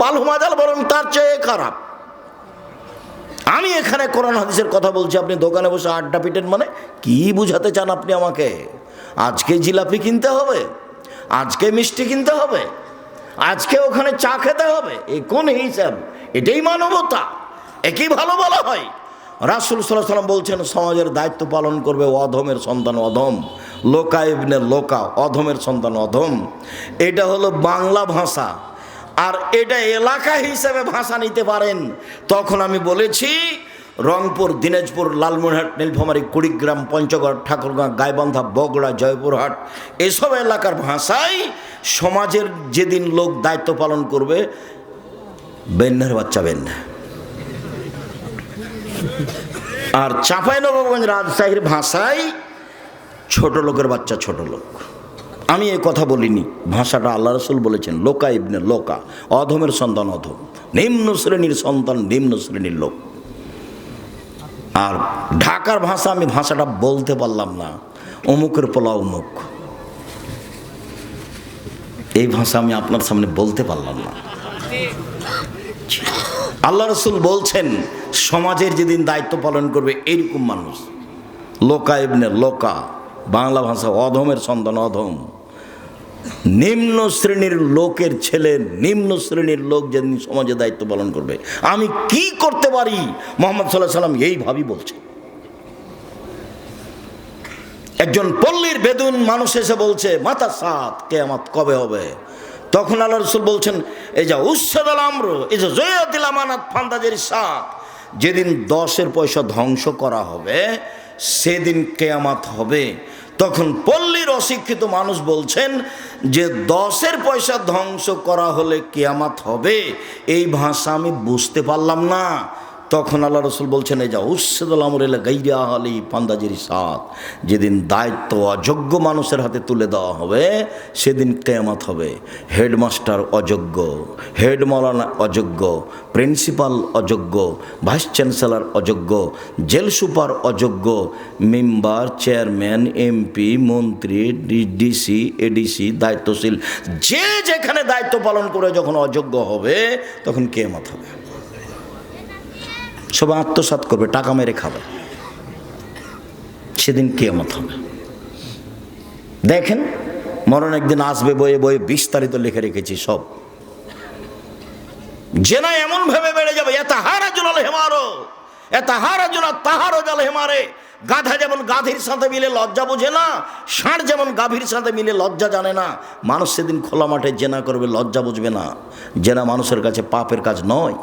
বালু মাজাল বরং তার চেয়ে খারাপ। আমি এখানে কোরআন হাদিসের কথা বলছি, আপনি দোকানে বসে আড্ডা পিটেন মানে কি বুঝাতে চান আপনি আমাকে? আজকে জিলাপি কিনতে হবে, আজকে মিষ্টি কিনতে হবে, আজকে ওখানে চা খেতে হবে, এ কোন হিসাব? এটাই মানবতা, একই ভালো বলা হয়। রাসুল সাল্লাহ সাল্লাম বলছেন, সমাজের দায়িত্ব পালন করবে অধমের সন্তান অধম, লোকা ইবনে লোকা, অধমের সন্তান অধম। এটা হলো বাংলা ভাষা। আর এটা এলাকা হিসেবে ভাষা নিতে পারেন। তখন আমি বলেছি, রংপুর, দিনাজপুর লালমনিরহাট নীলফামারী, কুড়িগ্রাম, পঞ্চগড়, ঠাকুরগাঁ, গাইবান্ধা, বগুড়া, জয়পুরহাট, এসব এলাকার ভাষায় সমাজের যেদিন লোক দায়িত্ব পালন করবে, বেন্নার বাচ্চা বেন্না। আর চাঁপাইনবাবগঞ্জ রাজশাহীর ভাষায় ছোট লোকের বাচ্চা ছোট লোক। আমি এ কথা বলিনি। ভাষাটা আল্লাহ রসুল বলেছেন, লোকা ইবনে লোকা, অধমের সন্তান অধম। নিম্ন শ্রেণির সন্তান নিম্ন শ্রেণির লোক। আর ঢাকার ভাষা আমি ভাষাটা বলতে পারলাম না। অমুকের পোলা অমুক এই ভাষা আমি আপনার সামনে বলতে পারলাম না। আল্লাহ রসুল বলছেন, সমাজের যেদিন দায়িত্ব পালন করবে এইরকম মানুষ। লোকা ইবনে লোকা, বাংলা ভাষা অধমের সন্তান অধম। নিম্ন শ্রেণির লোকের ছেলে, নিম্ন শ্রেণির লোক যেদিন সমাজে দায়িত্ব পালন করবে। আমি কি করতে পারি? মোহাম্মদ সাল্লাহ সাল্লাম এইভাবেই বলছে। একজন পল্লীর বেদুন মানুষ এসে বলছে, মাতা সাত কেয়ামাত কবে হবে? তখন আল্লাহ রসুল বলছেন, এই যা উৎসদ আমর, এই যে জয়াদিল আমানাত ফান্দাজের সাত যেদিন দশের পয়সা ধ্বংস করা হবে, সেদিন কেয়ামাত হবে। তখন পল্লীর অশিক্ষিত মানুষ বলছেন যে দশের পয়সা ধ্বংস করা হলে কেয়ামাত হবে। এই ভাষা আমি বুঝতে পারলাম না। তখন আল্লাহ রসুল বলছেন, এই যা উৎসদুল আমর এলে গাইয়া আলী পান্দাজির সাত যেদিন দায়িত্ব অযোগ্য মানুষের হাতে তুলে দেওয়া হবে, সেদিন কেয়ামত হবে। হেডমাস্টার অযোগ্য, হেড মৌলানা অযোগ্য, প্রিন্সিপাল অযোগ্য, ভাইস চ্যান্সেলর অযোগ্য, জেল সুপার অযোগ্য, মেম্বার, চেয়ারম্যান, এমপি, মন্ত্রী ডিসি, এডিসি, দায়িত্বশীল, যে যেখানে দায়িত্ব পালন করে যখন অযোগ্য হবে, তখন কেয়ামত হবে। সবাই আত্মসাত করবে, টাকা মেরে খাবে। সেদিন কেয়ামত হবে। দেখেন, মরণ একদিন আসবে বয়ে বয়ে বিস্তারিত লিখে রেখেছি সব। জেনা এমন ভাবে বেড়ে যাবে, এত হারা জুলাল হেমারো, এত হারা জুলা তাহারও জল হেমারে। গাধা যেমন গাধীর সাথে মিলে লজ্জা বোঝে না, ষাঁড় যেমন গাভীর সাথে মিলে লজ্জা জানে না, মানুষ সেদিন খোলা মাঠে জেনা করবে, লজ্জা বুঝবে না। জেনা মানুষের কাছে পাপের কাজ নয়।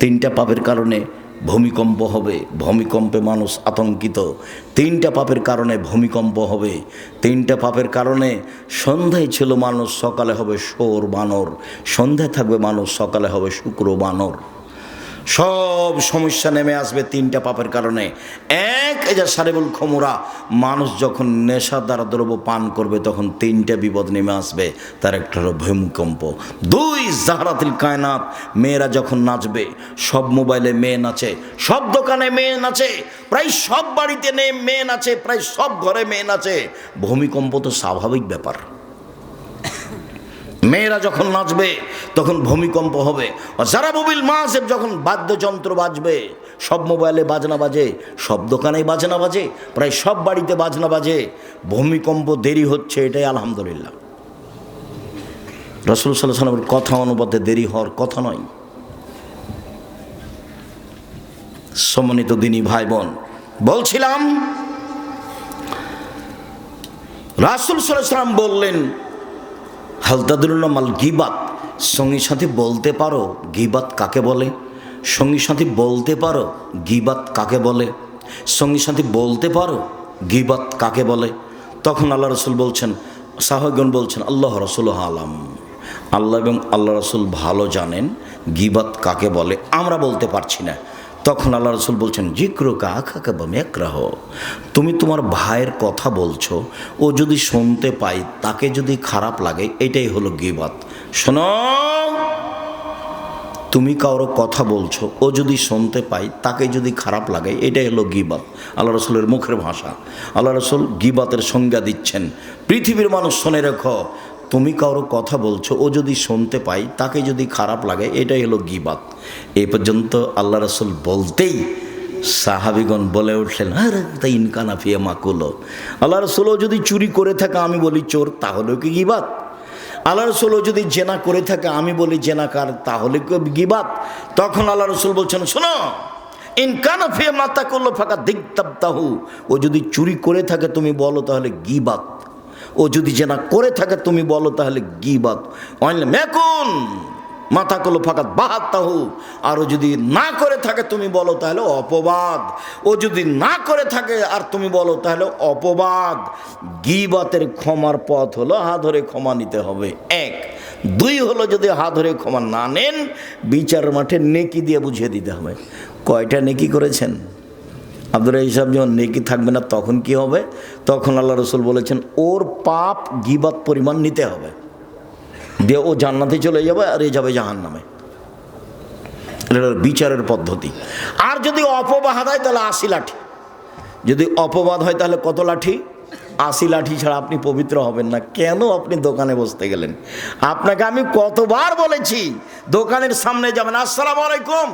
তিনটা পাপের কারণে ভূমিকম্প হবে, ভূমিকম্পে মানুষ আতঙ্কিত। তিনটা পাপের কারণে ভূমিকম্প হবে। তিনটা পাপের কারণে সন্ধ্যায় ছিল মানুষ, সকালে হবে সোর বানর। সন্ধ্যায় থাকবে মানুষ, সকালে হবে শুক্র বানর। সব সমস্যা নেমে আসবে তিনটা পাপের কারণে। এক যে সারেবুল খমুরা, মানুষ যখন নেশা দ্বারা দ্রব্য পান করবে, তখন তিনটা বিপদ নেমে আসবে, তার একটা হলো ভূমিকম্প। দুই, জাহারাতিল কায়নাত, মেয়েরা যখন নাচবে, সব মোবাইলে মেয়ে নাচে, সব দোকানে মেয়ে নাচে, প্রায় সব বাড়িতে নেই মেয়ে নাচে, প্রায় সব ঘরে মেয়ে নাচে। ভূমিকম্প তো স্বাভাবিক ব্যাপার। মেয়েরা যখন নাচবে, তখন ভূমিকম্প হবে। যারা মোবিল মাসেব যখন বাদ্যযন্ত্র বাজবে, সব মোবাইলে বাজনা বাজে, সব দোকানেই বাজনা বাজে, প্রায় সব বাড়িতে বাজনা বাজে, ভূমিকম্প দেরি হচ্ছে এটাই আলহামদুলিল্লাহ। রসুল সাল্লাহ সাল্লামের কথা অনুপাতে দেরি হওয়ার কথা নয়। সম্মানিত দিনী ভাই বোন বলছিলাম, রাসুল সাল্লাহ সাল্লাম বললেন হালদাদুল্লাহ মাল গিবাত? সঙ্গী সাথে বলতে পারো, গিবাত কাকে বলে? সঙ্গী সাথে বলতে পারো, গিবাত কাকে বলে? সঙ্গী সাথে বলতে পারো, গিবাত কাকে বলে? তখন আল্লাহ রসুল বলছেন সাহগণ বলছেন, আল্লাহ রসুল আলাম। আল্লাহ এবং আল্লাহ রসুল ভালো জানেন গিবাত কাকে বলে। আমরা বলতে পারছি না। তখন আল্লাহ রসুল বলছেন, জিক্র মেকরাহ তুমি তোমার ভাইয়ের কথা বলছো, ও যদি শুনতে পাই তাকে যদি খারাপ লাগে, এটাই হলো গিবাত। শোনো, তুমি কারও কথা বলছো, ও যদি শুনতে পাই তাকে যদি খারাপ লাগে, এটাই হলো গিবাত। আল্লাহ রসুলের মুখের ভাষা। আল্লাহ রসুল গিবাতের সংজ্ঞা দিচ্ছেন। পৃথিবীর মানুষ শোনে রেখো তুমি কারও কথা বলছো, ও যদি শুনতে পাই তাকে যদি খারাপ লাগে, এটাই হলো গিবাত। এ পর্যন্ত আল্লাহ রসুল বলতেই সাহাবিগণ বলে উঠলেন, আরে তাই ইনকানা ফিয়া মাকুলো। আল্লাহ রসুলও যদি চুরি করে থাকে, আমি বলি, চোর, তাহলেও কি গিবাত? আল্লাহ রসুলও যদি জেনা করে থাকে, আমি বলি, জেনাকার, তাহলে কি গিবাত? তখন আল্লাহ রসুল বলছেন, শোনো, ইনকানা ফিয়া মাতা করল ফাঁকা দিগতাবতাহু। ও যদি চুরি করে থাকে, তুমি বলো, তাহলে গিবাত। ও যদি জেনা করে থাকে, তুমি বলো তাহলে গিবাত অনলে মেকুন, মাথা করল ফাঁকা বাহাত্তাহু। আর ও যদি না করে থাকে, তুমি বলো তাহলে অপবাদ। ও যদি না করে থাকে, আর তুমি বলো তাহলে অপবাদ। গিবাতের ক্ষমার পথ হলো হা ধরে ক্ষমা নিতে হবে। এক। দুই হলো, যদি হা ধরে ক্ষমা না নেন, বিচার মাঠে নেকি দিয়ে বুঝিয়ে দিতে হবে। কয়টা নেকি করেছেন? আব্দুল হিসাব যখন নেকি থাকবে না, তখন কি হবে? তখন আল্লাহ রসুল বলেছেন, ওর পাপ গিবাত পরিমাণ নিতে হবে। দিয়ে ও জান্নাতে চলে যাবে আর এ যাবে জাহান নামে বিচারের পদ্ধতি। আর যদি অপবাদ হয়, তাহলে আশি লাঠি। যদি অপবাদ হয়, তাহলে কত লাঠি? আশি লাঠি ছাড়া আপনি পবিত্র হবেন না। কেন আপনি দোকানে বসতে গেলেন? আপনাকে আমি কতবার বলেছি, দোকানের সামনে যাবেন। আসসালামু আলাইকুম।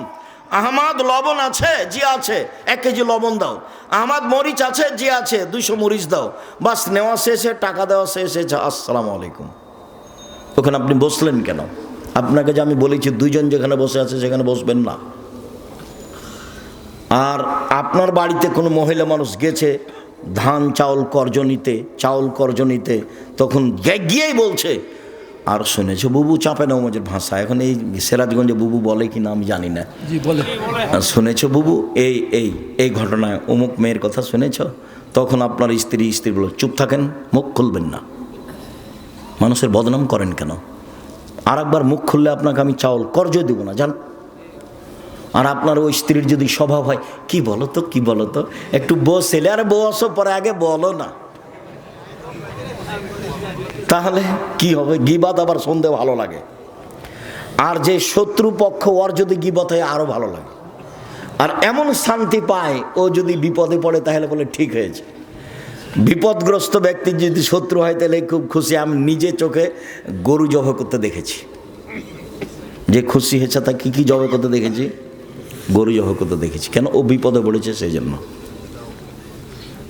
আহমাদ লবণ আছে, জি আছে, এক কেজি লবণ দাও। আহমাদ মরিচ আছে, জি আছে, দুইশো মরিচ দাও। বাস, নেওয়া শেষে, টাকা দেওয়া শেষ হয়েছে আসসালামু আলাইকুম। ওখানে আপনি বসলেন কেন? আপনাকে যে আমি বলেছি, দুইজন যেখানে বসে আছে সেখানে বসবেন না। আর আপনার বাড়িতে কোনো মহিলা মানুষ গেছে, ধান চাউল কর্জ নিতে চাউল কর্জ নিতে তখন গিয়েই বলছে আর শুনেছো বুবু চাপে নমাজের ভাষা। এখন এই সিরাজগঞ্জে বুবু বলে কি না আমি জানি না। বলে। শুনেছো বুবু এই এই এই ঘটনায় অমুক মেয়ের কথা শুনেছ? তখন আপনার স্ত্রী স্ত্রী বলো চুপ থাকেন মুখ খুলবেন না। মানুষের বদনাম করেন কেন? আর একবার মুখ খুললে আপনাকে আমি চাউল কর্জ দেব না জান। আর আপনার ওই স্ত্রীর যদি স্বভাব হয় কি বলো তো কি বলো তো? একটু বসেলে আরে বসো পরে আগে বলো না। তাহলে কি হবে? গিবাদ আবার শুনতে ভালো লাগে। আর যে শত্রু পক্ষ ওর যদি গিবত হয় আরও ভালো লাগে। আর এমন শান্তি পায়, ও যদি বিপদে পড়ে, তাহলে বলে ঠিক হয়েছে। বিপদগ্রস্ত ব্যক্তির যদি শত্রু হয়, তাহলে খুব খুশি। আমি নিজে চোখে গরু জব করতে দেখেছি। যে খুশি হয়েছে, তা কী কী জব করতে দেখেছি? গরু জব করতে দেখেছি। কেন? ও বিপদে পড়েছে সেই জন্য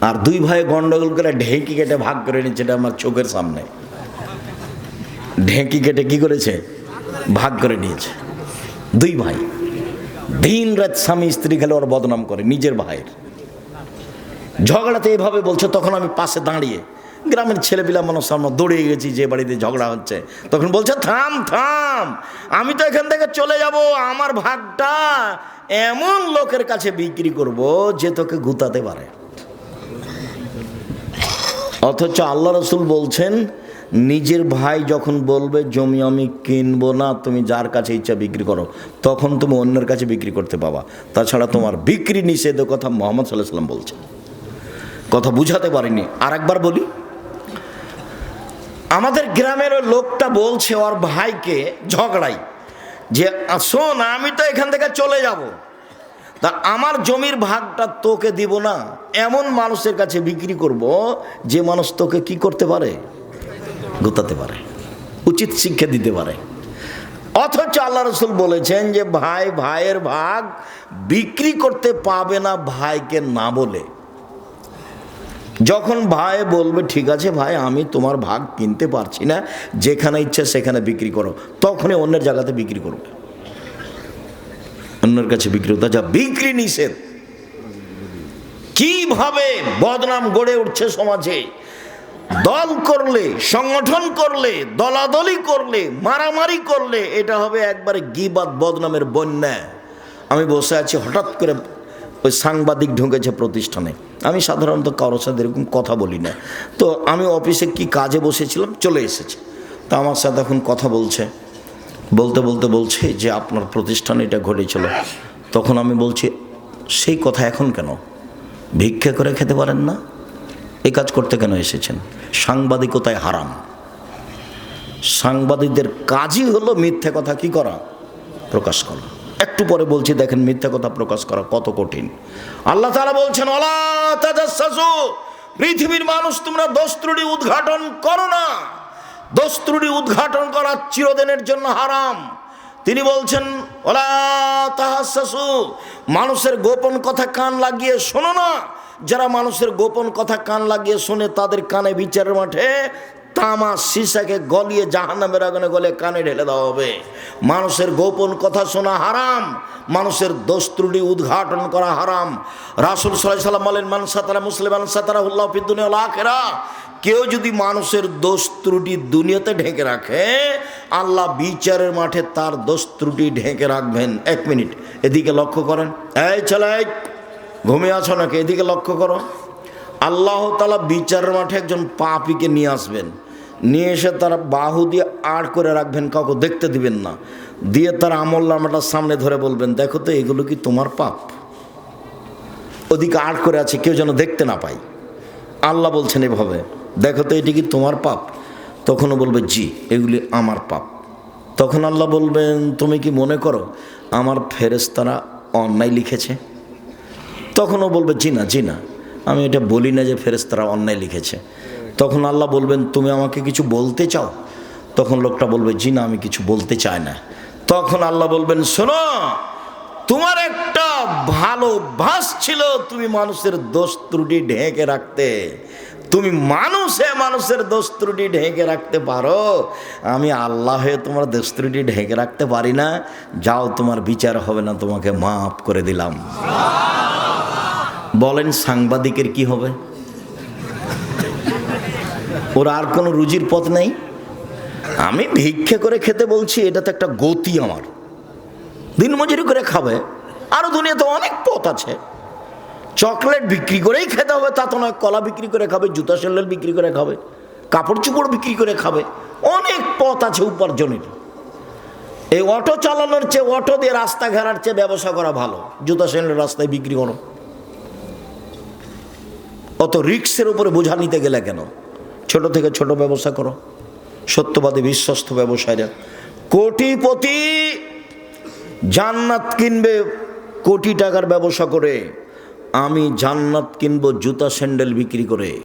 আর দুই ভাই গন্ডগোল করে ঢেঁকি কেটে ভাগ করে নিচ্ছে, এটা আমার চোখের সামনে। ঢেঁকি কেটে কি করেছে? ভাগ করে নিয়েছে। দুই ভাই। দিন রাত স্বামী স্ত্রী খেলে ওর বদনাম করে, নিজের ভাইয়ের। ঝগড়াতে এভাবে বলছে, তখন আমি পাশে দাঁড়িয়ে গ্রামের ছেলেপিলা মানুষ আমরা দৌড়িয়ে গেছি, যে বাড়িতে ঝগড়া হচ্ছে। তখন বলছে, থাম থাম, আমি তো এখান থেকে চলে যাব, আমার ভাগটা এমন লোকের কাছে বিক্রি করব যে তোকে গুতাতে পারে। অথচ আল্লাহ রসুল বলছেন নিজের ভাই যখন বলবে, জমি আমি কিনবো না, তুমি যার কাছে ইচ্ছা বিক্রি করো, তখন তুমি অন্যের কাছে বিক্রি করতে পাবা। তাছাড়া তোমার বিক্রি নিষেধের কথা মোহাম্মদ সাল্লাহ সাল্লাম বলছে। কথা বুঝাতে পারিনি। আর একবার বলি, আমাদের গ্রামের ওই লোকটা বলছে ওর ভাইকে ঝগড়াই, যে, শোন, আমি তো এখান থেকে চলে যাব। তা আমার জমির ভাগটা তোকে দিব না, এমন মানুষের কাছে বিক্রি করব, যে মানুষ তোকে কি করতে পারে? গোতাতে পারে, উচিত শিক্ষা দিতে পারে। অথচ আল্লাহ রসুল বলেছেন যে, ভাই, ভাইয়ের ভাগ বিক্রি করতে পাবে না ভাইকে না বলে। যখন ভাই বলবে, ঠিক আছে ভাই, আমি তোমার ভাগ কিনতে পারছি না, যেখানে ইচ্ছে সেখানে বিক্রি করো। তখনই অন্যের জায়গাতে বিক্রি করবে। অন্যের কাছে বিক্রি হতো যা বিক্রি নিষেধ। কীভাবে বদনাম গড়ে উঠছে সমাজে? দল করলে, সংগঠন করলে, দলাদলি করলে, মারামারি করলে, এটা হবে একবারে গিবাদ বদনামের বন্যা। আমি বসে আছি, হঠাৎ করে ওই সাংবাদিক ঢুকেছে প্রতিষ্ঠানে। আমি সাধারণত কারোর সাথে এরকম কথা বলি না। তো আমি অফিসে কি কাজে বসেছিলাম, চলে এসেছে। তো আমার সাথে এখন কথা বলছে। বলতে বলতে বলছে যে, আপনার প্রতিষ্ঠানে এটা ঘটেছিল। তখন আমি বলছি, সেই কথা এখন কেন? ভিক্ষা করে খেতে পারেন না? এ কাজ করতে কেন এসেছেন? সাংবাদিকতায় হারাম। সাংবাদিকদের কাজই হলো মিথ্যে কথা কি করা? প্রকাশ করা। একটু পরে বলছি, দেখেন মিথ্যা কথা প্রকাশ করা কত কঠিন। আল্লাহ তারা বলছেন অলা পৃথিবীর মানুষ তোমরা দোষ উদ্ঘাটন করো না। দস্ত্রুটি উদ্ঘাটন করা চিরদিনের জন্য হারাম। তিনি বলছেন ওলা তাহাসু মানুষের গোপন কথা কান লাগিয়ে শোনো না। যারা মানুষের গোপন কথা কান লাগিয়ে শোনে, তাদের কানে বিচারের মাঠে তামা সিসাকে গলিয়ে জাহান্নামের আগুনে গলে কানে ঢেলে দেওয়া হবে। মানুষের গোপন কথা শোনা হারাম, মানুষের দোষ ত্রুটি উদ্ঘাটন করা হারাম। রাসুল সাল্লাহ সাল্লাম বলেন, মান সাতারা মুসলিম সাতারা উল্লাহ ফিদ্দুনিয়া কেউ যদি মানুষের দোষ ত্রুটি দুনিয়াতে ঢেকে রাখে, আল্লাহ বিচারের মাঠে তার দোষ ঢেকে রাখবেন। এক মিনিট, এদিকে লক্ষ্য করেন। এই ছেলে ঘুমিয়ে আছো নাকি? এদিকে লক্ষ্য করো। আল্লাহ তালা বিচারের মাঠে একজন পাপিকে নিয়ে আসবেন। নিয়ে এসে তারা বাহু দিয়ে আড় করে রাখবেন, কাউকে দেখতে দিবেন না। দিয়ে তার আমল নামাটার সামনে ধরে বলবেন, দেখো তো, এগুলো কি তোমার পাপ? ওদিকে আড় করে আছে, কেউ যেন দেখতে না পায়। আল্লাহ বলছেন এভাবে, দেখো তো, এটি কি তোমার পাপ? তখনও বলবে, জি, এগুলি আমার পাপ। তখন আল্লাহ বলবেন, তুমি কি মনে করো, আমার ফেরেস্তারা অন্যায় লিখেছে? তখনও বলবে, জি না জি না। আমি এটা বলি না যে ফেরেস্তারা অন্যায় লিখেছে। তখন আল্লাহ বলবেন, তুমি আমাকে কিছু বলতে চাও? তখন লোকটা বলবে, জি না, আমি কিছু বলতে চাই না। তখন আল্লাহ বলবেন, শোনো, তোমার একটা ভালো ভাস ছিল তুমি মানুষের দোষ ত্রুটি ঢেকে রাখতে। তুমি মানুষে মানুষের দোষ ত্রুটি ঢেকে রাখতে পারো। আমি আল্লাহ হয়ে তোমার দোষ ত্রুটি ঢেকে রাখতে পারি না। যাও, তোমার বিচার হবে না, তোমাকে মাফ করে দিলাম। বলেন সাংবাদিকের কি হবে? ওর আর কোনো রুজির পথ নেই? আমি ভিক্ষে করে খেতে বলছি এটা তো একটা গতি আমার। দিনমজুরি করে খাবে আরও দুনিয়াতে অনেক পথ আছে। চকলেট বিক্রি করেই খেতে হবে, তা তো নয়, কলা বিক্রি করে খাবে, জুতা স্যান্ডেল বিক্রি করে খাবে, কাপড় চোপড় বিক্রি করে খাবে, অনেক পথ আছে উপার্জনের। এই অটো চালানোর চেয়ে, অটো দিয়ে রাস্তা ঘেরার চেয়ে ব্যবসা করা ভালো, জুতা স্যান্ডেল রাস্তায় বিক্রি করো। অত রিক্সের উপরে বোঝা নিতে গেলে কেন? ছোট থেকে ছোট ব্যবসা করো। সত্যবাদী, বিশ্বস্ত ব্যবসায়ীরা। কোটিপতি জান্নাত কিনবে কোটি টাকার ব্যবসা করে। আমি জান্নাত কিনবো জুতা স্যান্ডেল বিক্রি করে।